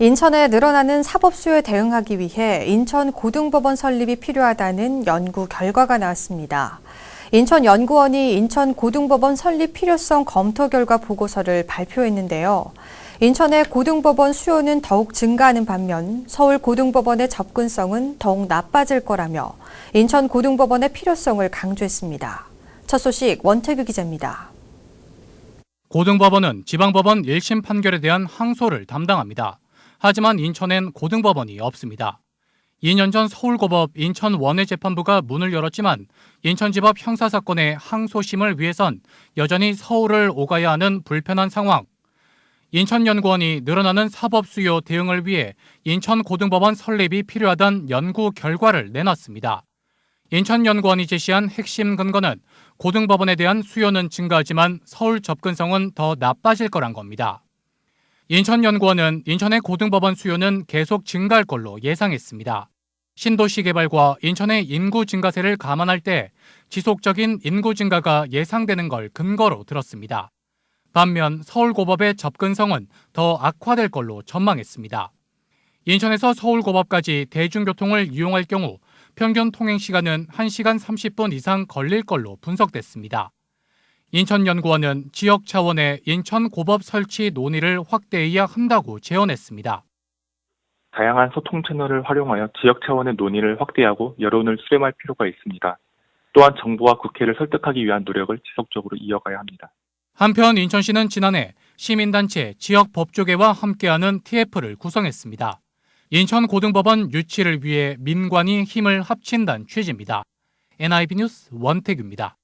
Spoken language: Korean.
인천에 늘어나는 사법 수요에 대응하기 위해 인천 고등법원 설립이 필요하다는 연구 결과가 나왔습니다. 인천 연구원이 인천 고등법원 설립 필요성 검토 결과 보고서를 발표했는데요. 인천의 고등법원 수요는 더욱 증가하는 반면 서울 고등법원의 접근성은 더욱 나빠질 거라며 인천 고등법원의 필요성을 강조했습니다. 첫 소식 원태규 기자입니다. 고등법원은 지방법원 1심 판결에 대한 항소를 담당합니다. 하지만 인천엔 고등법원이 없습니다. 2년 전 서울고법 인천원해재판부가 문을 열었지만 인천지법 형사사건의 항소심을 위해선 여전히 서울을 오가야 하는 불편한 상황. 인천연구원이 늘어나는 사법 수요 대응을 위해 인천고등법원 설립이 필요하다는 연구 결과를 내놨습니다. 인천연구원이 제시한 핵심 근거는 고등법원에 대한 수요는 증가하지만 서울 접근성은 더 나빠질 거란 겁니다. 인천연구원은 인천의 고등법원 수요는 계속 증가할 걸로 예상했습니다. 신도시 개발과 인천의 인구 증가세를 감안할 때 지속적인 인구 증가가 예상되는 걸 근거로 들었습니다. 반면 서울고법의 접근성은 더 악화될 걸로 전망했습니다. 인천에서 서울고법까지 대중교통을 이용할 경우 평균 통행 시간은 1시간 30분 이상 걸릴 걸로 분석됐습니다. 인천연구원은 지역 차원의 인천고법 설치 논의를 확대해야 한다고 제언했습니다. 다양한 소통 채널을 활용하여 지역 차원의 논의를 확대하고 여론을 수렴할 필요가 있습니다. 또한 정부와 국회를 설득하기 위한 노력을 지속적으로 이어가야 합니다. 한편 인천시는 지난해 시민단체 지역법조계와 함께하는 TF를 구성했습니다. 인천고등법원 유치를 위해 민관이 힘을 합친다는 취지입니다. NIB 뉴스 원태규입니다.